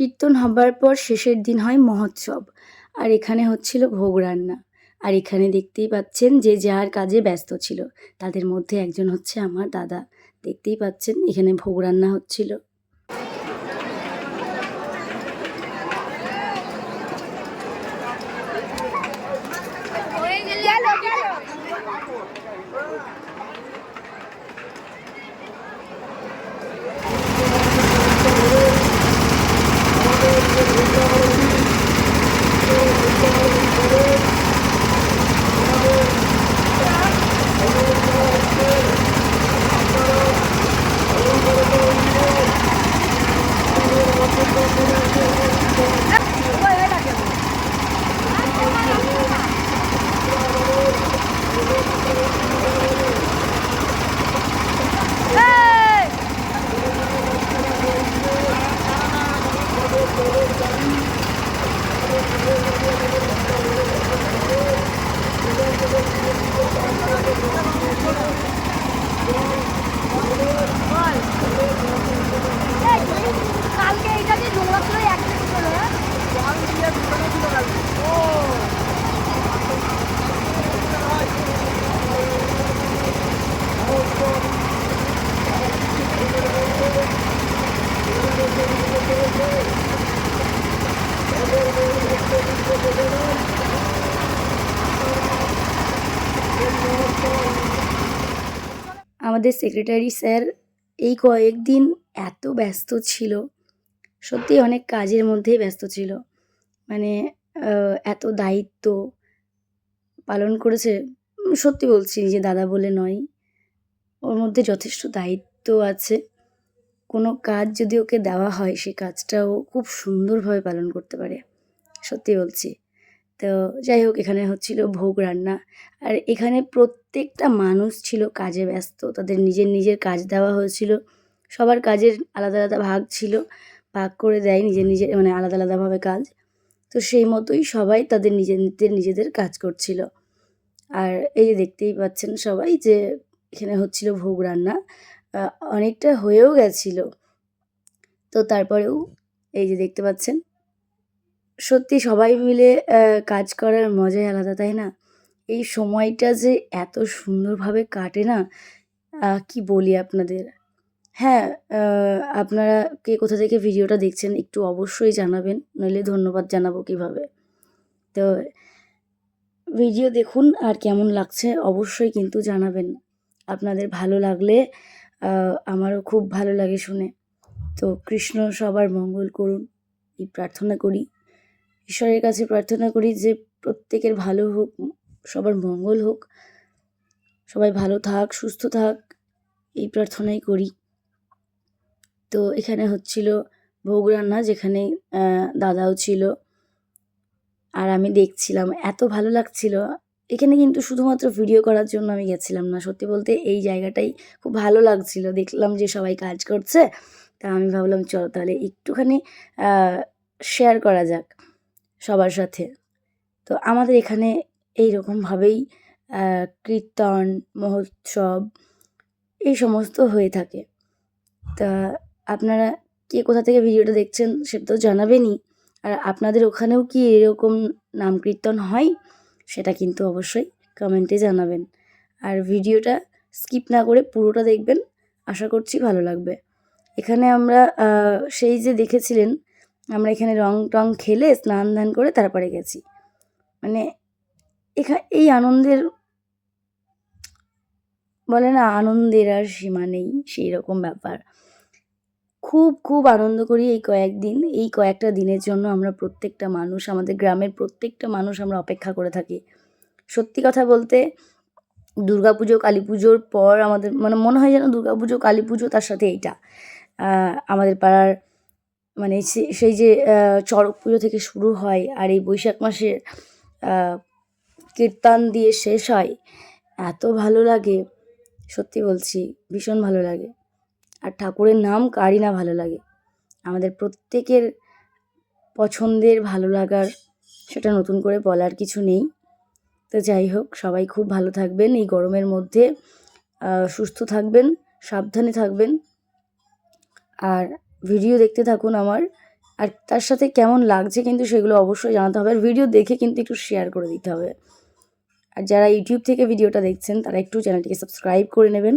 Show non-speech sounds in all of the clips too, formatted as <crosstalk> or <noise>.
কীর্তন হবার পর শেষের দিন হয় মহোৎসব। আর এখানে হচ্ছিল ভোগ রান্না। আর এখানে দেখতেই পাচ্ছেন যে যার কাজে ব্যস্ত ছিল, তাদের মধ্যে একজন হচ্ছে আমার দাদা। দেখতেই পাচ্ছেন এখানে ভোগ রান্না হচ্ছিল। আমাদের সেক্রেটারি স্যার এই কয়েকদিন এত ব্যস্ত ছিল। সত্যি অনেক কাজের মধ্যেই ব্যস্ত ছিল। মানে এত দায়িত্ব পালন করেছে। সত্যি বলছি যে দাদা বলে নয়, ওর মধ্যে যথেষ্ট দায়িত্ব আছে। কোনো কাজ যদি ওকে দেওয়া হয়, সে কাজটা ও খুব সুন্দরভাবে পালন করতে পারে। সত্যি বলছি। তো যাই হোক, এখানে হচ্ছিল ভোগ রান্না। আর এখানে প্রত্যেকটা মানুষ ছিল কাজে ব্যস্ত। তাদের নিজের নিজের কাজ দেওয়া হয়েছিল। সবার কাজের আলাদা আলাদা ভাগ ছিল। ভাগ করে দেয় নিজের নিজের মানে আলাদা আলাদাভাবে কাজ। তো সেই মতোই সবাই তাদের নিজেদের নিজেদের কাজ করছিল। আর এই যে দেখতেই পাচ্ছেন সবাই যে এখানে হচ্ছিল ভোগ রান্না। অনেকটা হয়েও গেছিল। তো তারপরেও এই যে দেখতে পাচ্ছেন সত্যি সবাই মিলে কাজ করার মজাই আলাদা, তাই না? এই সময়টা যে এত সুন্দরভাবে কাটে না কি বলি আপনাদের? হ্যাঁ আপনারা কে কোথা থেকে ভিডিওটা দেখছেন একটু অবশ্যই জানাবেন, নইলে ধন্যবাদ জানাব কীভাবে। তো, ভিডিও দেখুন আর কেমন লাগছে অবশ্যই কিন্তু জানাবেন। আপনাদের ভালো লাগলে আমারও খুব ভালো লাগে শুনে। তো কৃষ্ণ সবার মঙ্গল করুন, এই প্রার্থনা করি। ঈশ্বরের কাছে প্রার্থনা করি যে প্রত্যেকের ভালো হোক, সবার মঙ্গল হোক। সবাই ভালো থাক, সুস্থ থাক, এই প্রার্থনাই করি। তো এখানে হচ্ছিল ভোগ রান্না যেখানে দাদাও ছিল। আর আমি দেখছিলাম, এত ভালো লাগছিল। এখানে কিন্তু শুধুমাত্র ভিডিও করার জন্য আমি গেছিলাম না। সত্যি বলতে এই জায়গাটাই খুব ভালো লাগছিল। দেখলাম যে সবাই কাজ করছে। তা আমি ভাবলাম, চলো তাহলে একটুখানি শেয়ার করা যাক। সবার সাথে। তো আমাদের এখানে এই রকমভাবেই কীর্তন, মহোৎসব এই সমস্ত হয়ে থাকে। তা আপনারা কে কোথা থেকে ভিডিওটা দেখছেন সেটা তো জানাবেনই। আর আপনাদের ওখানেও কি এরকম নাম কীর্তন হয় সেটা কিন্তু অবশ্যই কমেন্টে জানাবেন। আর ভিডিওটা স্কিপ না করে পুরোটা দেখবেন, আশা করছি ভালো লাগবে। এখানে আমরা সেই যে দেখেছিলেন আমরা এখানে রং টং খেলে স্নান ধান করে তারপরে গেছি। মানে এখা, এই আনন্দের বলে না, আনন্দের আর সীমা নেই, সেই রকম ব্যাপার। খুব খুব আনন্দ করি এই কয়েকদিন। এই কয়েকটা দিনের জন্য আমরা প্রত্যেকটা মানুষ, আমাদের গ্রামের প্রত্যেকটা মানুষ আমরা অপেক্ষা করে থাকি। সত্যি কথা বলতে দুর্গা পুজো কালী পুজোর পর আমাদের মানে মনে হয় যেন দুর্গা পুজো কালী পুজো তার সাথে এইটা। আমাদের পাড়ার মানে সেই যে চড়ক পুজো থেকে শুরু হয় আর এই বৈশাখ মাসে কীর্তন দিয়ে শেষ হয়, এত ভালো লাগে। সত্যি বলছি, ভীষণ ভালো লাগে। আর ঠাকুরের নাম কারই না ভালো লাগে। আমাদের প্রত্যেকের পছন্দের ভালো লাগার সেটা নতুন করে বলার কিছু নেই। তো যাই হোক, সবাই খুব ভালো থাকবেন। এই গরমের মধ্যে সুস্থ থাকবেন, সাবধানে থাকবেন। আর ভিডিও দেখতে থাকুন আমার। আর তার সাথে কেমন লাগছে কিন্তু সেগুলো অবশ্যই জানাতে হবে। আর ভিডিও দেখে কিন্তু একটু শেয়ার করে দিতে হবে। আর যারা ইউটিউব থেকে ভিডিওটা দেখছেন, তারা একটু চ্যানেলটিকে সাবস্ক্রাইব করে নেবেন।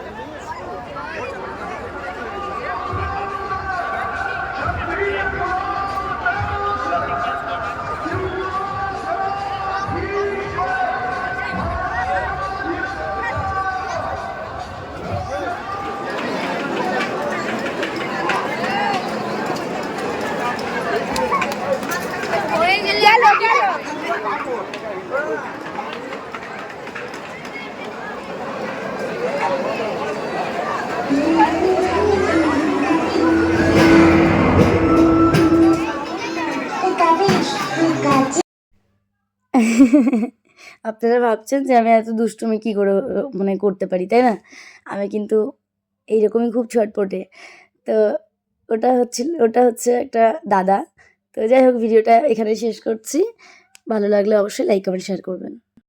<laughs> আপনারা ভাবছেন যে আমি এত দুষ্টুমি কী করে মানে করতে পারি, তাই না? আমি কিন্তু এইরকমই খুব ছটপটে। তো ওটা হচ্ছিল, ওটা হচ্ছে একটা দাদা। তো যাই হোক, ভিডিওটা এখানে শেষ করছি। ভালো লাগলে অবশ্যই লাইক কমেন্ট শেয়ার করবেন।